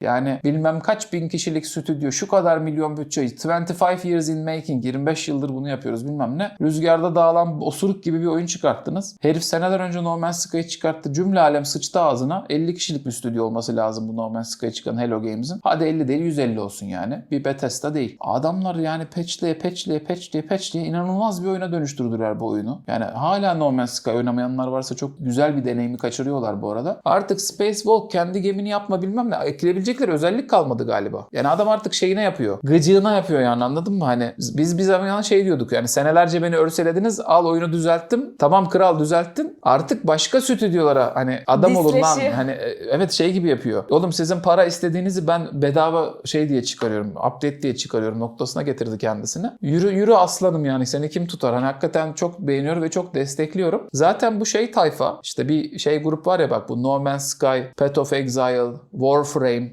Yani bilmem kaç bin kişilik stüdyo, şu kadar milyon bütçe, 25 years in making, 25 yıldır bunu yapıyoruz bilmem ne. Rüzgarda dağılan osuruk gibi bir oyun çıkarttınız. Herif seneler önce No Man's Sky'ı çıkarttı. Cümle alem sıçtı ağzına. 50 kişilik bir stüdyo olması lazım bu No Man's Sky'a çıkan Hello Games'in. Hadi 50 değil 150 olsun yani. Bir Bethesda değil. Adamlar yani patchleye patchleye patchleye patchleye inanılmaz bir oyuna dönüştürdüler bu oyunu. Yani hala No Man's Sky oynamayanlar varsa çok güzel bir deneyimi kaçırıyorlar bu arada. Artık Space Walk kendi gemini yapma bilmem ne. Ekleyebilecekleri özellik kalmadı galiba. Yani adam artık şeyine yapıyor. Gıcığına yapıyor yani anladın mı? Hani biz bir zaman şey diyorduk yani senelerce beni örselediniz al oyunu düzelttim. Tamam kral düzelttin. Artık başka stüdyolara hani adam olun lan. Hani e, evet şey gibi yapıyor. Oğlum sizin para istediğinizi ben bedava şey diye çıkarıyorum. Update diye çıkarıyorum noktasına getirdi kendisini. Yürü yürü aslanım yani seni kim tutar? Hani hakikaten çok beğeniyorum ve çok destekliyorum. Zaten bu şey tayfa işte bir şey grup var ya bak bu No Man's Sky, Path of Exile, Warframe